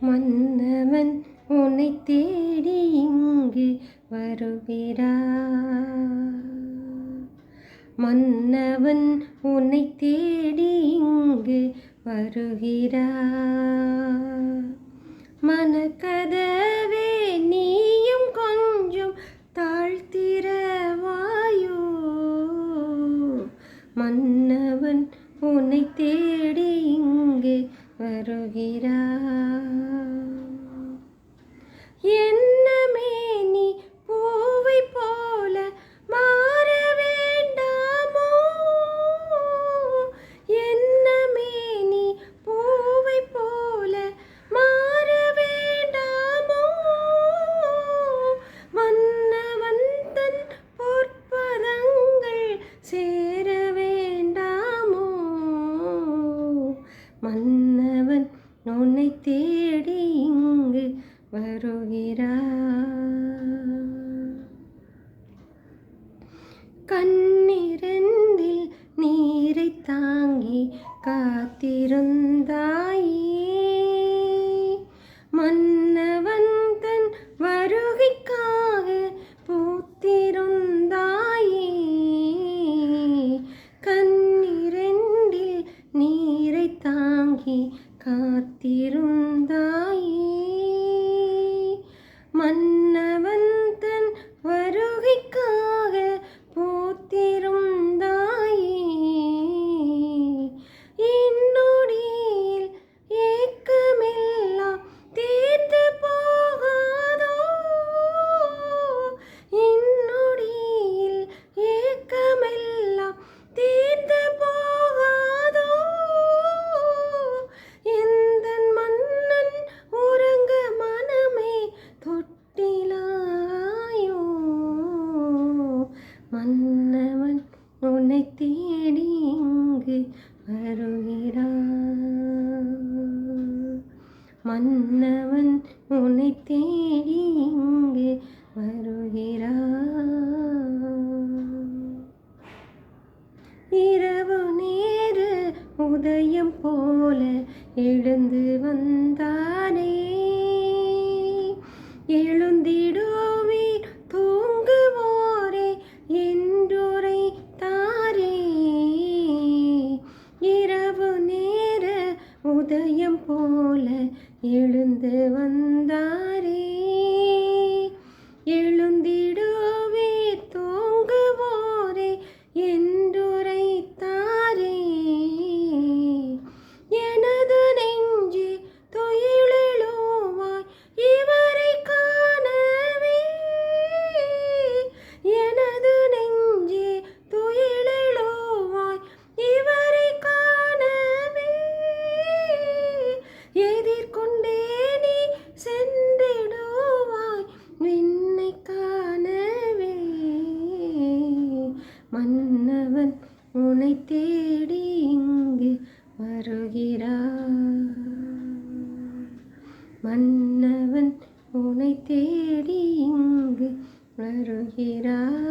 மன்னவன் உன்னை தேடி இங்கு வருகிறா மன்னவன் உன்னை தேடி இங்கு வருகிறா மனக்கதவே நீயும் கொஞ்சம் தாழ்த்திரவாயோ மன்னவன் உன்னை தேடி இங்கு வருகிறா மன்னவன் உன்னை தேடி இங்கு வருகிறார். கண்ணிரண்டில் நீரை தாங்கி காத்திருந்தாயே. மன் தாங்கி காத்திருந்தாயே. மன்னவன் தேடி இங்கு வருகிறான் மன்னவன் உன்னை தேடி இங்கு வருகிறான் இரவு நேர உதயம் போல எழுந்து வந்தானே. உதயம் போல எழுந்து வந்தாரே. எழுந்திடும் மன்னவன் உன்னை தேடி இங்கு வருகிறார் மன்னவன் உன்னை தேடி இங்கு வருகிறார்